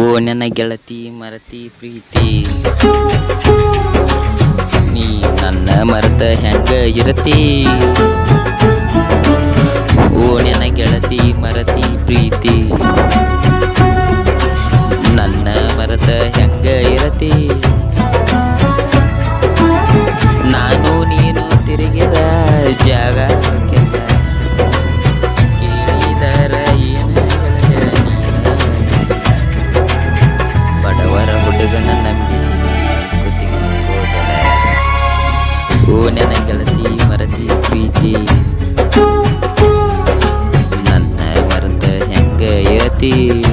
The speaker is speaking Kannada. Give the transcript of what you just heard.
ನನ್ನ ಗೆಳತಿ ಮರತಿ ಪ್ರೀತಿ. ನೀ ನನ್ನ ಮರತ ಹೆಂಗ ಇರತಿ? ಓ ನನ್ನ ಗೆಳತಿ ಮರತಿ ಪ್ರೀತಿ. Dagangan namin di sini. Kutingan ko dala. Oh, Kunin ang galati marati piti. Nanay marati yang gayati.